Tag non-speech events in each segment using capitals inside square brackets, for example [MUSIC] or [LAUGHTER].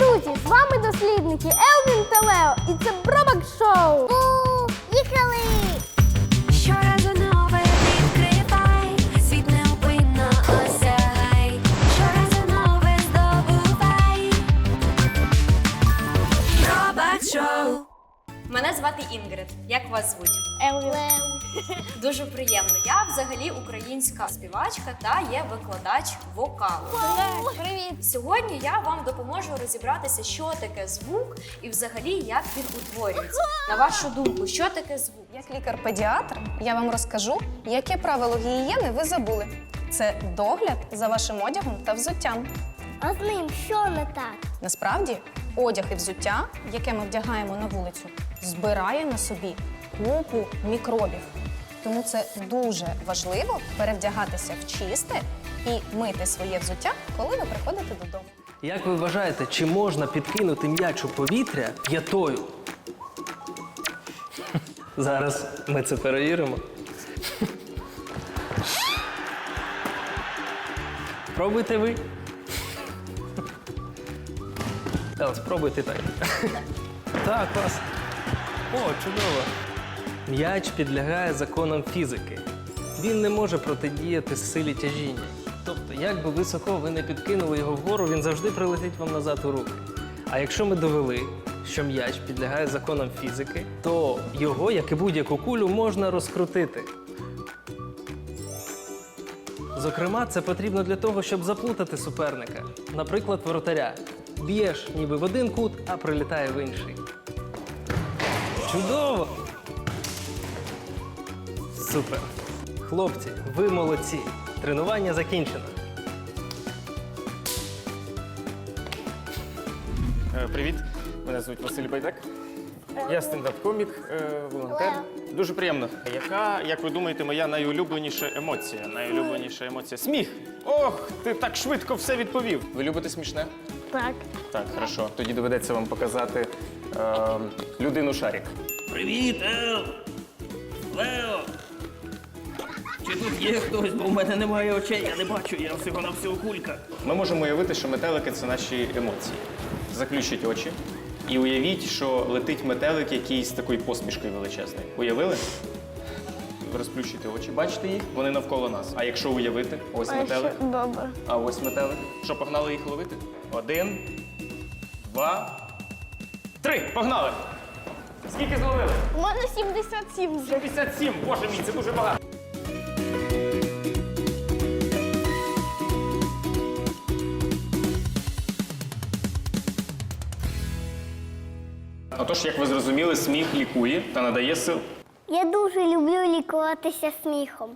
друзі! З вами дослідники Елвін та Лео. І це Бробак Шоу. Їхали! Щоразу Мене звати Інгрид. Як вас звуть? Елвін. [LAUGHS] Дуже приємно. Я взагалі українська співачка та є викладач вокалу. Привіт! Сьогодні я вам допоможу розібратися, що таке звук і взагалі як він утворюється. На вашу думку, що таке звук? Як лікар-педіатр, я вам розкажу, яке правило гігієни ви забули. Це догляд за вашим одягом та взуттям. А з ним що не так? Насправді, одяг і взуття, яке ми вдягаємо на вулицю, збирає на собі купу мікробів. Тому це дуже важливо перевдягатися в чисте і мити своє взуття, коли ви приходите додому. Як ви вважаєте, чи можна підкинути м'яч у повітря п'ятою? Зараз ми це перевіримо. Пробуйте ви. Та, спробуйте так. Так, клас. О, чудово. М'яч підлягає законам фізики. Він не може протидіяти силі тяжіння. Тобто, як би високо ви не підкинули його вгору, він завжди прилетить вам назад у руки. А якщо ми довели, що м'яч підлягає законам фізики, то його, як і будь-яку кулю, можна розкрутити. Зокрема, це потрібно для того, щоб заплутати суперника. Наприклад, воротаря. Б'єш ніби в один кут, а прилітає в інший. Чудово! Супер! Хлопці, ви молодці! Тренування закінчено. Е, Привіт, мене звуть Василь Байдак. Я стендап-комік, е, волонтер. Дуже приємно. Яка, як ви думаєте, моя найулюбленіша емоція? Найулюбленіша емоція сміх. Ох, ти так швидко все відповів. Ви любите смішне? Так. Так, хорошо. Тоді доведеться вам показати е, людину шарик. Привіт, Ел! Лео! Чи тут є хтось, бо в мене немає очей, я не бачу, я всього на всього кулька. Ми можемо уявити, що метелики це наші емоції. Заключіть очі і уявіть, що летить метелик якийсь з такою посмішкою величезною. Уявили? Розплющуйте очі, бачите їх? Вони навколо нас. А якщо уявити, ось метелик, Добре. а ось метелик. Що, погнали їх ловити? Один, два, три. Погнали! Скільки зловили? У мене 77 вже. 57. Боже мій, це дуже багато. Отож, як ви зрозуміли, сміх лікує та надає сил. Я дуже люблю лікуватися сміхом.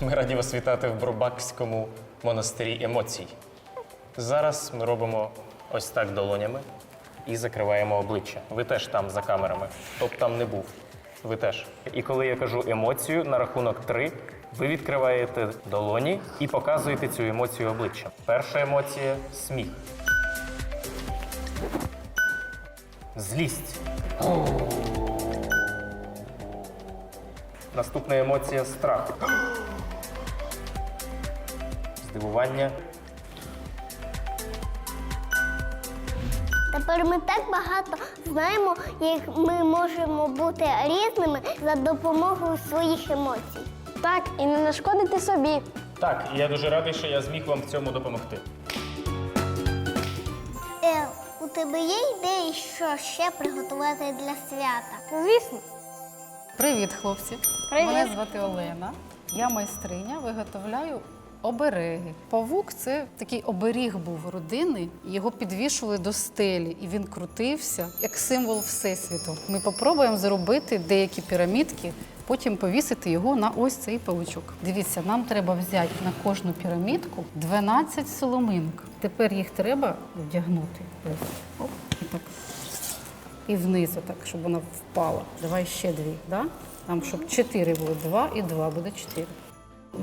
Ми раді вас вітати в Бробакському монастирі емоцій. Зараз ми робимо ось так долонями і закриваємо обличчя. Ви теж там за камерами. Б там не був. Ви теж. І коли я кажу емоцію на рахунок три, ви відкриваєте долоні і показуєте цю емоцію обличчям. Перша емоція сміх. Злість. Наступна емоція страх. [GASPS] Здивування. Тепер ми так багато знаємо, як ми можемо бути різними за допомогою своїх емоцій. Так, і не нашкодити собі. Так, і я дуже радий, що я зміг вам в цьому допомогти. Ел, у тебе є ідеї, що ще приготувати для свята? Звісно. Привіт, хлопці! Привіт. Мене звати Олена. Я майстриня, виготовляю обереги. Павук це такий оберіг був родини. Його підвішували до стелі, і він крутився як символ всесвіту. Ми попробуємо зробити деякі пірамідки, потім повісити його на ось цей павучок. Дивіться, нам треба взяти на кожну пірамідку 12 соломинок. Тепер їх треба вдягнути. Оп, і так і вниз, отак, щоб вона впала. Давай ще дві. Да? Там, щоб чотири було, два і два буде чотири.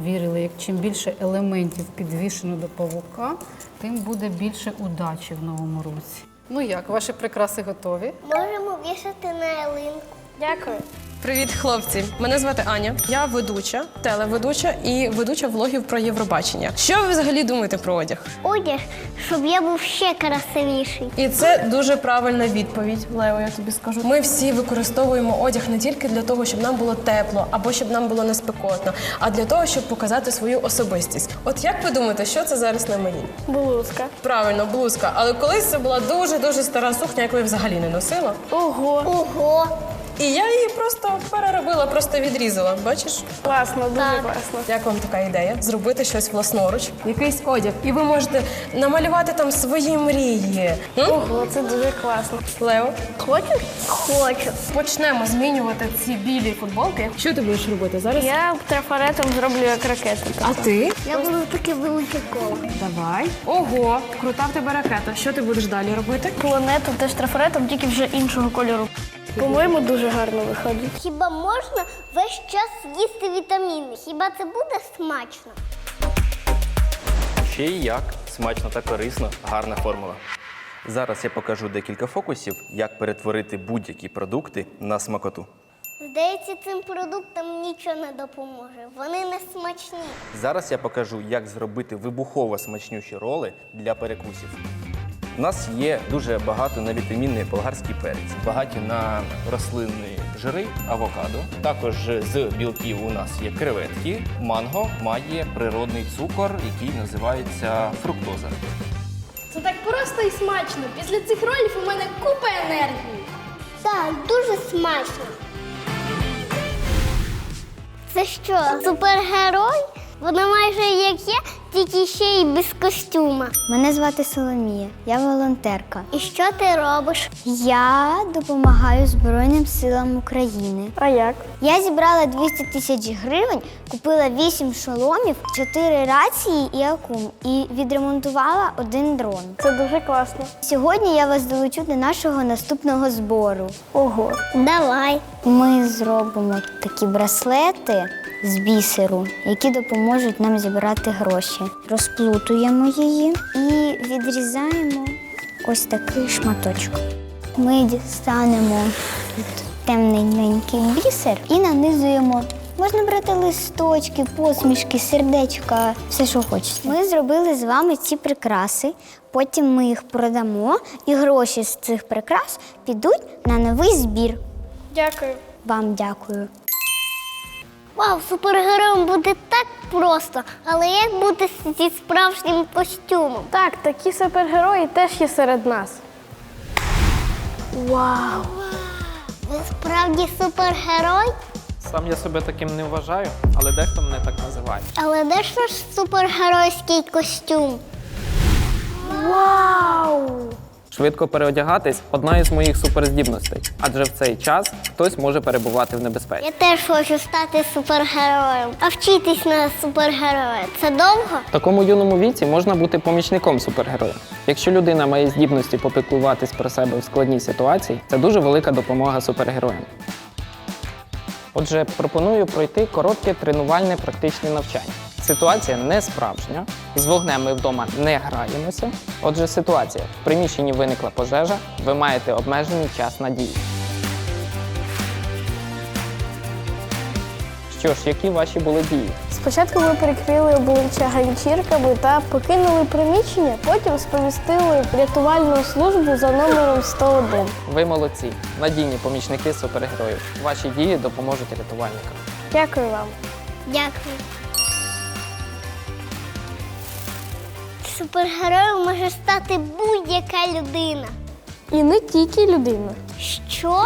Вірили, як чим більше елементів підвішено до павука, тим буде більше удачі в новому році. Ну як, ваші прикраси готові? Можемо вішати на ялинку. Дякую. Привіт, хлопці! Мене звати Аня. Я ведуча, телеведуча і ведуча влогів про Євробачення. Що ви взагалі думаєте про одяг? Одяг, щоб я був ще красивіший. І це дуже правильна відповідь, Лео. Я тобі скажу. Ми всі використовуємо одяг не тільки для того, щоб нам було тепло або щоб нам було неспекотно, а для того, щоб показати свою особистість. От як ви думаєте, що це зараз на мені? Блузка. Правильно, блузка. Але колись це була дуже дуже стара сукня, яку я взагалі не носила. Ого. Ого! І я її просто переробила, просто відрізала. Бачиш? Класно, дуже Так. класно. Як вам така ідея? Зробити щось власноруч, якийсь одяг, і ви можете намалювати там свої мрії. М? Ого, це дуже класно. Лео, Хочеш? Хочу. почнемо змінювати ці білі футболки. Що ти будеш робити зараз? Я трафаретом зроблю як ракету. А ти? Я буду таке велике коло. Давай. Ого, крута в тебе ракета. Що ти будеш далі робити? Планету теж трафаретом, тільки вже іншого кольору. По-моєму, дуже гарно виходить. Хіба можна весь час їсти вітаміни? Хіба це буде смачно? Ще й як смачно та корисно, гарна формула. Зараз я покажу декілька фокусів, як перетворити будь-які продукти на смакоту. Здається, цим продуктам нічого не допоможе. Вони не смачні. Зараз я покажу, як зробити вибухово смачнющі роли для перекусів. У нас є дуже багато на вітамінний болгарський перець, багаті на рослинні жири, авокадо. Також з білків у нас є креветки. Манго має природний цукор, який називається фруктоза. Це так просто і смачно. Після цих ролів у мене купа енергії. Так, дуже смачно. Це що, супергерой? Вона майже як я, тільки ще й без костюма. Мене звати Соломія, я волонтерка. І що ти робиш? Я допомагаю Збройним силам України. А як? Я зібрала 200 тисяч гривень, купила 8 шоломів, 4 рації і акум і відремонтувала один дрон. Це дуже класно. Сьогодні я вас долучу до нашого наступного збору. Ого. Давай. Ми зробимо такі браслети з бісеру, які допоможуть нам зібрати гроші. Розплутуємо її і відрізаємо ось такий шматочок. Ми дістанемо темненький бісер і нанизуємо. Можна брати листочки, посмішки, сердечка, все, що хочете. Ми зробили з вами ці прикраси, потім ми їх продамо, і гроші з цих прикрас підуть на новий збір. Дякую. Вам дякую. Вау, супергероєм буде так просто, але як бути зі справжнім костюмом? Так, такі супергерої теж є серед нас. Вау! Ви справді супергерой? Сам я себе таким не вважаю, але дехто мене так називає. Але де ж наш супергеройський костюм? Вау! Швидко переодягатись одна із моїх суперздібностей, адже в цей час хтось може перебувати в небезпеці. Я теж хочу стати супергероєм. А вчитись на супергероя це довго? В такому юному віці можна бути помічником супергероя. Якщо людина має здібності попіклуватись про себе в складній ситуації, це дуже велика допомога супергероям. Отже, пропоную пройти коротке тренувальне практичне навчання. Ситуація не справжня. З вогнем ми вдома не граємося. Отже, ситуація. В приміщенні виникла пожежа, ви маєте обмежений час на дії. Що ж, які ваші були дії? Спочатку ми перекрили обличчя ганчірками та покинули приміщення, потім сповістили рятувальну службу за номером 101. Ви молодці, надійні помічники супергероїв. Ваші дії допоможуть рятувальникам. Дякую вам. Дякую. Супергероєм може стати будь-яка людина. І не тільки людина. Що?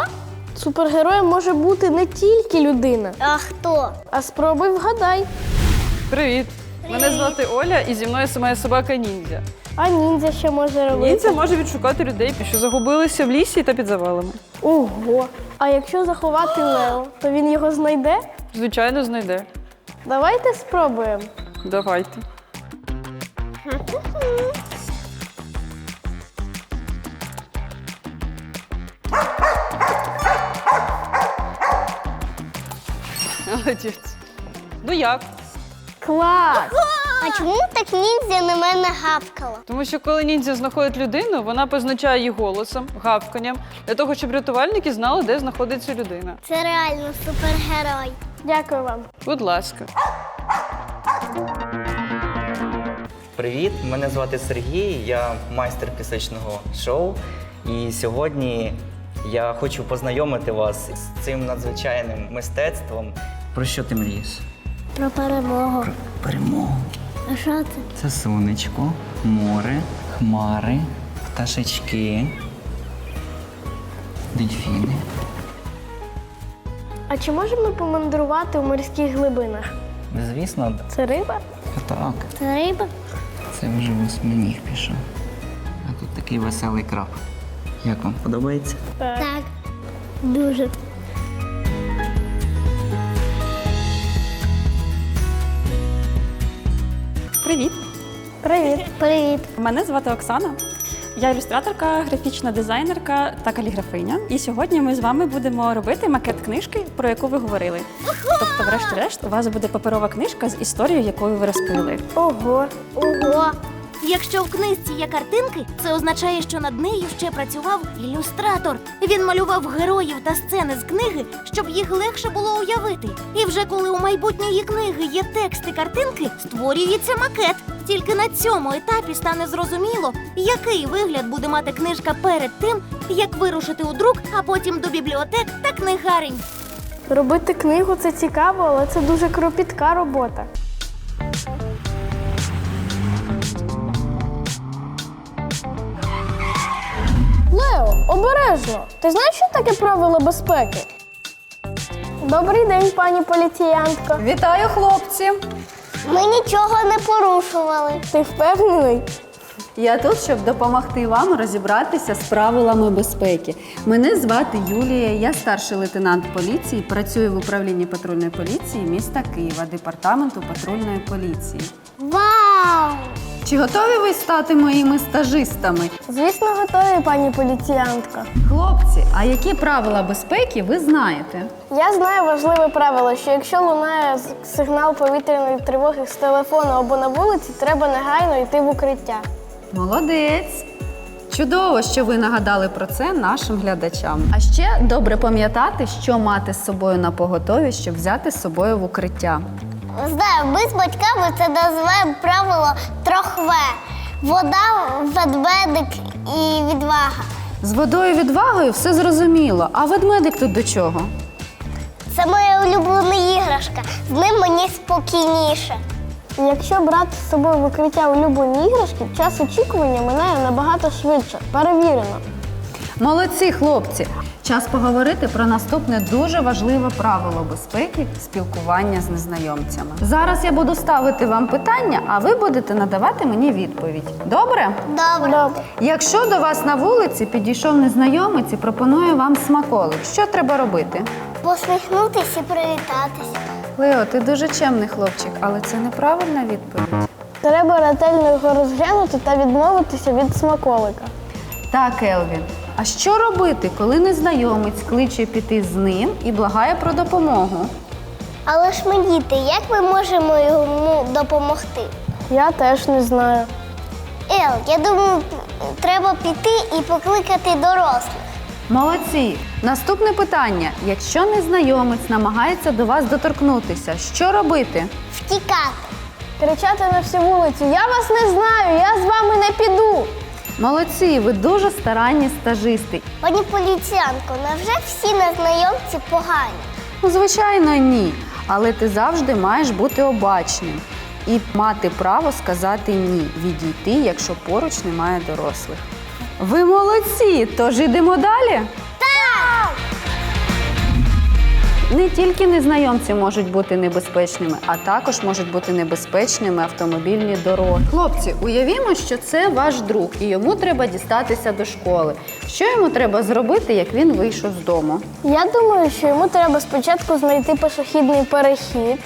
Супергероєм може бути не тільки людина, А хто? а спробуй вгадай. Привіт! Мене звати Оля, і зі мною моя собака ніндзя. А ніндзя що може робити? Ніндзя може відшукати людей, що загубилися в лісі та під завалами. Ого. А якщо заховати Лео, то він його знайде? Звичайно, знайде. Давайте спробуємо. Давайте. Молодець. Ну як? Клас! А чому так ніндзя на мене гавкала? Тому що коли ніндзя знаходить людину, вона позначає її голосом, гавканням, для того, щоб рятувальники знали, де знаходиться людина. Це реально супергерой. Дякую вам. Будь ласка. Привіт, мене звати Сергій, я майстер пісочного шоу. І сьогодні я хочу познайомити вас з цим надзвичайним мистецтвом. Про що ти мрієш? Про перемогу. Про Перемогу. А що це? Це сонечко, море, хмари, пташечки, дельфіни. А чи можемо помандрувати у морських глибинах? Звісно, Це риба? так. Це риба? Це вже восьминіг пішов. А тут такий веселий краб. Як вам подобається? Так. Дуже. Привіт! Привіт. Привіт. Мене звати Оксана. Я ілюстраторка, графічна дизайнерка та каліграфиня. І сьогодні ми з вами будемо робити макет книжки, про яку ви говорили. Тобто, врешті-решт, у вас буде паперова книжка з історією, якою ви розповіли. Ого. Ого. Якщо в книжці є картинки, це означає, що над нею ще працював ілюстратор. Він малював героїв та сцени з книги, щоб їх легше було уявити. І вже коли у майбутньої книги є текст і картинки, створюється макет. Тільки на цьому етапі стане зрозуміло, який вигляд буде мати книжка перед тим, як вирушити у друк, а потім до бібліотек та книгарень. Робити книгу це цікаво, але це дуже кропітка робота. Лео, обережно. Ти знаєш, що таке правило безпеки? Добрий день, пані поліціянтко. Вітаю, хлопці! Ми нічого не порушували. Ти впевнений? Я тут, щоб допомогти вам розібратися з правилами безпеки. Мене звати Юлія, я старший лейтенант поліції, працюю в управлінні патрульної поліції міста Києва, департаменту патрульної поліції. Вау! Чи готові ви стати моїми стажистами? Звісно, готові, пані поліціянтка. Хлопці, а які правила безпеки ви знаєте? Я знаю важливе правило, що якщо лунає сигнал повітряної тривоги з телефону або на вулиці, треба негайно йти в укриття. Молодець! Чудово, що ви нагадали про це нашим глядачам. А ще добре пам'ятати, що мати з собою на поготові, щоб взяти з собою в укриття. Знаю, ми з батьками це називаємо правило трохве. Вода, ведмедик і відвага. З водою відвагою все зрозуміло. А ведмедик тут до чого? Це моя улюблена іграшка. З ним мені спокійніше. Якщо брати з собою в укриття улюблені іграшки, час очікування минає набагато швидше. Перевірено. Молодці, хлопці! Час поговорити про наступне дуже важливе правило безпеки спілкування з незнайомцями. Зараз я буду ставити вам питання, а ви будете надавати мені відповідь. Добре? Добре. Якщо до вас на вулиці підійшов незнайомець і пропонує вам смаколик, що треба робити? Посміхнутися і привітатися. Лео, ти дуже чемний хлопчик, але це неправильна відповідь. Треба ретельно його розглянути та відмовитися від смаколика. Так, Елвін. А що робити, коли незнайомець кличе піти з ним і благає про допомогу? Але ж ми діти, як ми можемо йому допомогти? Я теж не знаю. Ел, я думаю, треба піти і покликати дорослих. Молодці! Наступне питання: якщо незнайомець намагається до вас доторкнутися, що робити? Втікати. Кричати на всю вулицю: Я вас не знаю, я з вами не піду. Молодці, ви дуже старанні стажисти. Пані поліціянко, невже всі незнайомці погані? Ну, звичайно, ні. Але ти завжди маєш бути обачним і мати право сказати ні, відійти, якщо поруч немає дорослих. Ви молодці! Тож ідемо далі. Не тільки незнайомці можуть бути небезпечними, а також можуть бути небезпечними автомобільні дороги. Хлопці, уявімо, що це ваш друг, і йому треба дістатися до школи. Що йому треба зробити, як він вийшов з дому? Я думаю, що йому треба спочатку знайти пішохідний перехід,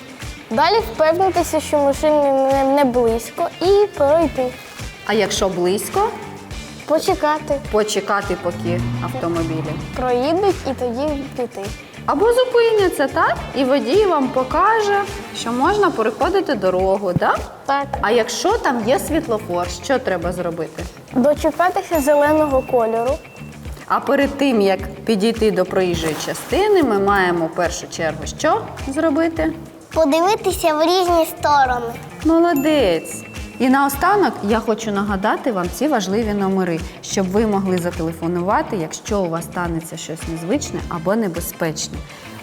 далі впевнитися, що машини не, не близько, і пройти. А якщо близько, Почекати, почекати, поки автомобілі. проїдуть і тоді піти. Або зупиняться, так? І водій вам покаже, що можна переходити дорогу, так? Так. А якщо там є світлофор, що треба зробити? Дочекатися зеленого кольору. А перед тим, як підійти до проїжджої частини, ми маємо в першу чергу що зробити? Подивитися в різні сторони. Молодець! І наостанок я хочу нагадати вам ці важливі номери, щоб ви могли зателефонувати, якщо у вас станеться щось незвичне або небезпечне.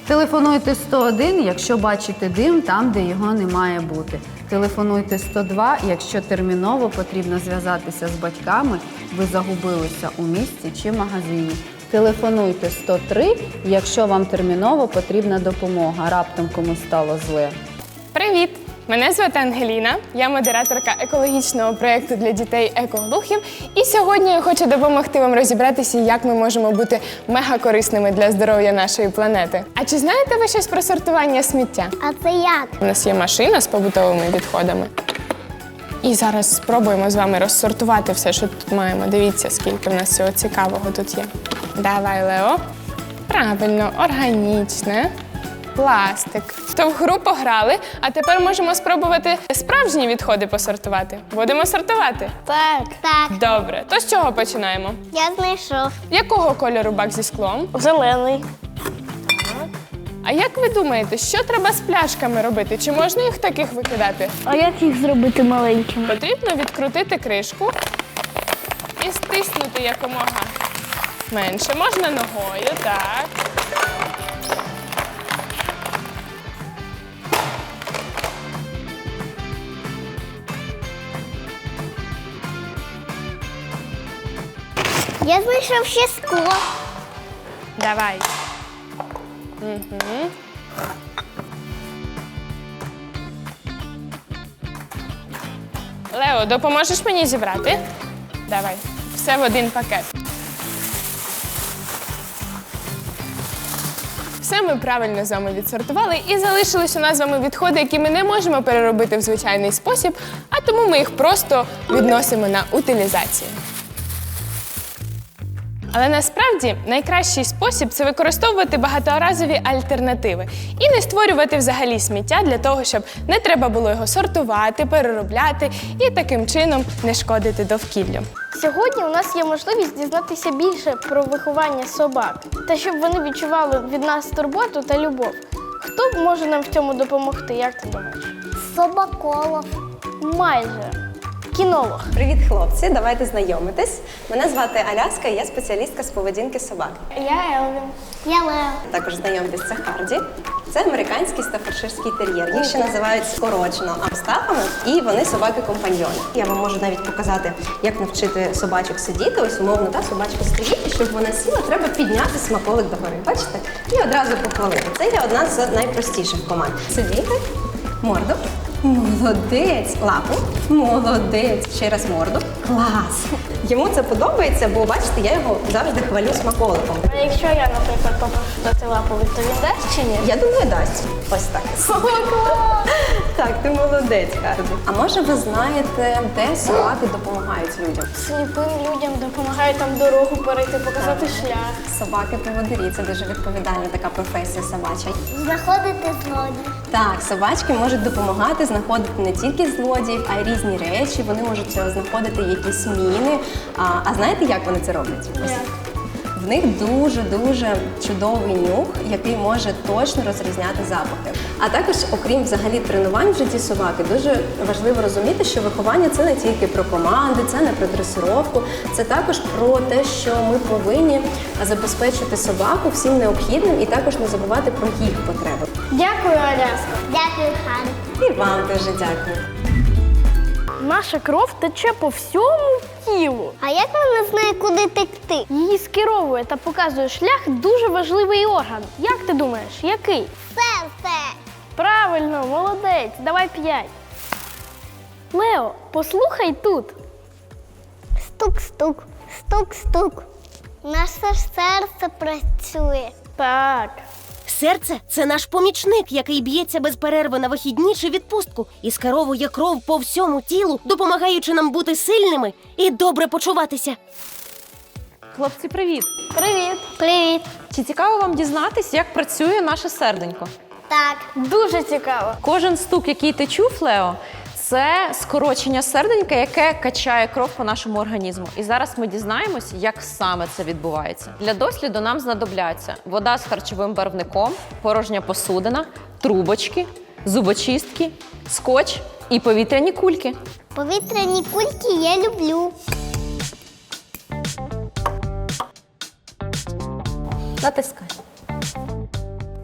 Телефонуйте 101, якщо бачите дим там, де його не має бути. Телефонуйте 102, якщо терміново потрібно зв'язатися з батьками, ви загубилися у місті чи магазині. Телефонуйте 103, якщо вам терміново потрібна допомога, раптом комусь стало зле. Привіт! Мене звати Ангеліна, я модераторка екологічного проєкту для дітей екоглухів. І сьогодні я хочу допомогти вам розібратися, як ми можемо бути мегакорисними для здоров'я нашої планети. А чи знаєте ви щось про сортування сміття? А це як? У нас є машина з побутовими відходами. І зараз спробуємо з вами розсортувати все, що тут маємо. Дивіться, скільки в нас всього цікавого тут є. Давай, Лео. Правильно, органічне. Пластик. То в гру пограли, а тепер можемо спробувати справжні відходи посортувати. Будемо сортувати? Так. Так. Добре. То з чого починаємо? Я знайшов. Якого кольору бак зі склом? Зелений. А як ви думаєте, що треба з пляшками робити? Чи можна їх таких викидати? А як їх зробити маленькими? Потрібно відкрутити кришку і стиснути якомога менше. Можна ногою, так. Я знайшов ще скло. Давай. Угу. Лео, допоможеш мені зібрати? Давай. Все в один пакет. Все ми правильно з вами відсортували і залишились у нас з вами відходи, які ми не можемо переробити в звичайний спосіб, а тому ми їх просто відносимо на утилізацію. Але насправді найкращий спосіб це використовувати багаторазові альтернативи і не створювати взагалі сміття для того, щоб не треба було його сортувати, переробляти і таким чином не шкодити довкіллю. Сьогодні у нас є можливість дізнатися більше про виховання собак та щоб вони відчували від нас турботу та любов. Хто може нам в цьому допомогти? Як ти думаєш? Собаколов. Майже. Кінолог. Привіт, хлопці! Давайте знайомитись. Мене звати Аляска, і я спеціалістка з поведінки собак. Я Елвін. Я Лео. Також знайомитись це Харді. Це американський стафорширський тер'єр. Їх ще називають скорочено амстафами, і вони собаки-компаньйони. Я вам можу навіть показати, як навчити собачок сидіти. Ось умовно, та собачка стоїть, і щоб вона сіла, треба підняти смаколик догори. Бачите? І одразу похвалити. Це є одна з найпростіших команд. Сидіти, морду. Молодець, лапу. Молодець. Ще раз морду. Клас. Йому це подобається, бо бачите, я його завжди хвалю смаколиком. А якщо я, наприклад, попрошу дати лапу, то він дасть чи ні? Я думаю, дасть. Ось так. Так, ти молодець, Харді. А може ви знаєте, де собаки допомагають людям? Сліпим людям допомагають там дорогу перейти, показати шлях. Собаки поводирі це дуже відповідальна така професія собача. Знаходити злодій. Так, собачки можуть допомагати знаходити не тільки злодіїв, а й різні речі. Вони можуть знаходити якісь міни. А, а знаєте, як вони це роблять? Ось В них дуже-дуже чудовий нюх, який може точно розрізняти запахи. А також, окрім взагалі тренувань в житті собаки, дуже важливо розуміти, що виховання це не тільки про команди, це не про дресировку, це також про те, що ми повинні забезпечити собаку всім необхідним і також не забувати про їх потреби. Дякую, Аляска. Дякую, Харі. І вам дуже дякую. Наша кров тече по всьому тілу. А як вона знає, куди текти? Її скеровує та показує шлях дуже важливий орган. Як ти думаєш, який? Серце. Правильно, молодець, давай п'ять. Лео, послухай тут. Стук-стук, стук-стук. Наше серце працює. Так. Серце це наш помічник, який б'ється без перерви на вихідні чи відпустку і скеровує кров по всьому тілу, допомагаючи нам бути сильними і добре почуватися. Хлопці, привіт! Привіт. Привіт. Чи цікаво вам дізнатись, як працює наше серденько? Так. Дуже цікаво. Кожен стук, який ти чув, Лео, це скорочення серденька, яке качає кров по нашому організму. І зараз ми дізнаємось, як саме це відбувається. Для досліду нам знадобляться вода з харчовим барвником, порожня посудина, трубочки, зубочистки, скотч і повітряні кульки. Повітряні кульки я люблю. Натискай.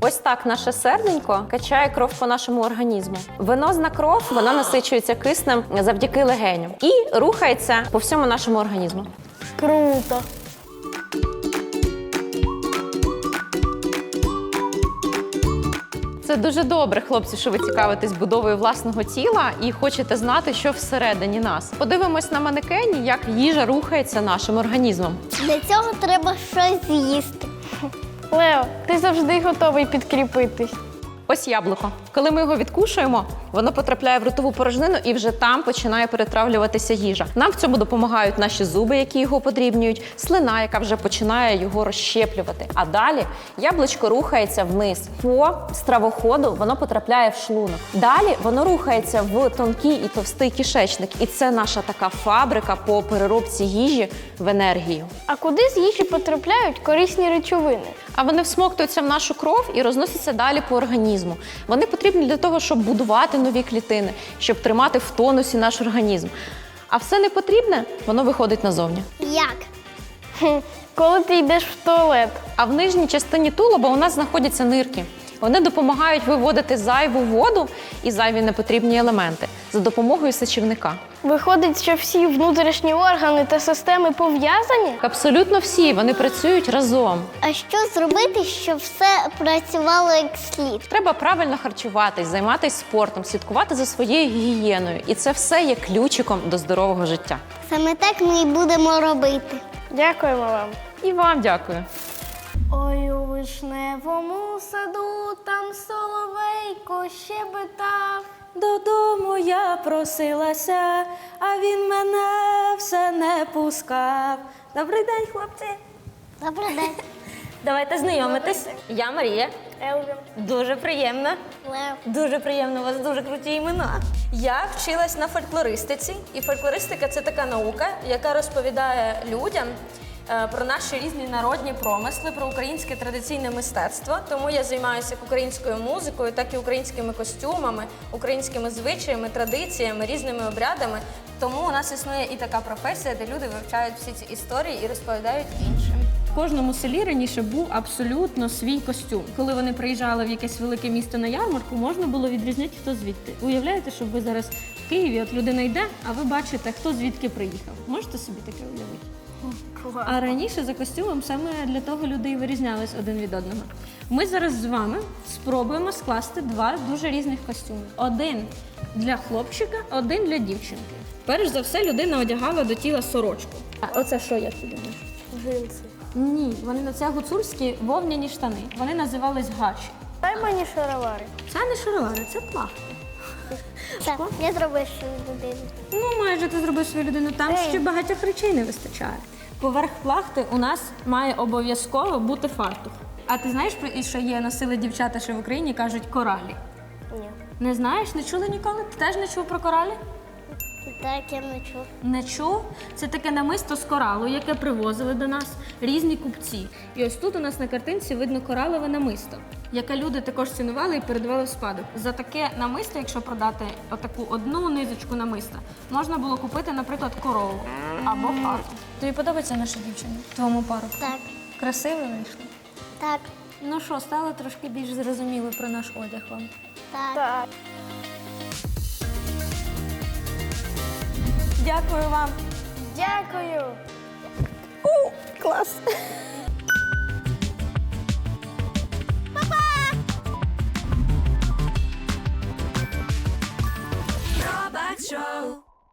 Ось так наше серденько качає кров по нашому організму. Венозна кров вона насичується киснем завдяки легеням і рухається по всьому нашому організму. Круто. Це дуже добре, хлопці, що ви цікавитесь будовою власного тіла і хочете знати, що всередині нас. Подивимось на манекені, як їжа рухається нашим організмом. Для цього треба щось з'їсти. Лео, ти завжди готовий підкріпитись. Ось яблуко. Коли ми його відкушуємо, воно потрапляє в ротову порожнину і вже там починає перетравлюватися їжа. Нам в цьому допомагають наші зуби, які його подрібнюють, слина, яка вже починає його розщеплювати. А далі яблучко рухається вниз. По стравоходу воно потрапляє в шлунок. Далі воно рухається в тонкий і товстий кишечник. І це наша така фабрика по переробці їжі в енергію. А куди з їжі потрапляють корисні речовини? А вони всмоктуються в нашу кров і розносяться далі по організму. Вони потрібні для того, щоб будувати нові клітини, щоб тримати в тонусі наш організм. А все не потрібне, воно виходить назовні. Як? Коли ти йдеш в туалет. А в нижній частині тулуба у нас знаходяться нирки. Вони допомагають виводити зайву воду і зайві непотрібні елементи за допомогою сечівника. Виходить, що всі внутрішні органи та системи пов'язані? Абсолютно всі вони працюють разом. А що зробити, щоб все працювало як слід? Треба правильно харчуватись, займатися спортом, слідкувати за своєю гігієною. І це все є ключиком до здорового життя. Саме так ми і будемо робити. Дякуємо вам. І вам дякую. Ой, у вишневому саду там соловейко щебетав. Додому я просилася, а він мене все не пускав. Добрий день, хлопці. Добрий день. [LAUGHS] Давайте знайомитись. Я Марія. Елвін. Дуже приємно. Лев. Дуже приємно, у вас дуже круті імена. Я вчилась на фольклористиці, і фольклористика це така наука, яка розповідає людям про наші різні народні промисли, про українське традиційне мистецтво. Тому я займаюся як українською музикою, так і українськими костюмами, українськими звичаями, традиціями, різними обрядами. Тому у нас існує і така професія, де люди вивчають всі ці історії і розповідають іншим. В кожному селі раніше був абсолютно свій костюм. Коли вони приїжджали в якесь велике місто на ярмарку, можна було відрізнити, хто звідти. Уявляєте, що ви зараз в Києві, от людина йде, а ви бачите, хто звідки приїхав. Можете собі таке уявити? А раніше за костюмом саме для того люди і вирізнялись один від одного. Ми зараз з вами спробуємо скласти два дуже різних костюми: один для хлопчика, один для дівчинки. Перш за все, людина одягала до тіла сорочку. А оце що як ти думаєш? Джинси. Ні, вони на це гуцульські вовняні штани. Вони називались гачі. Дай мені шаровари. Це не шаровари, це плахти. Я зробив свою людину. Ну, майже ти зробив свою людину. Там Ей. ще багатьох речей не вистачає. Поверх плахти у нас має обов'язково бути фартух. А ти знаєш, про і що є носили дівчата ще в Україні, кажуть коралі. Ні. Не знаєш, не чули ніколи? Ти теж не чув про коралі? Так, я не чув. Не чув? Це таке намисто з коралу, яке привозили до нас різні купці. І ось тут у нас на картинці видно коралове намисто, яке люди також цінували і передавали в спадок. За таке намисто, якщо продати отаку одну низочку намиста, можна було купити, наприклад, корову або пару. Тобі подобається наша дівчина? Твоєму пару? Так. Красиво вийшло? Так. Ну що, стало трошки більш зрозуміло про наш одяг вам? Так. Так. Дякую вам. Дякую. У, Клас. Show.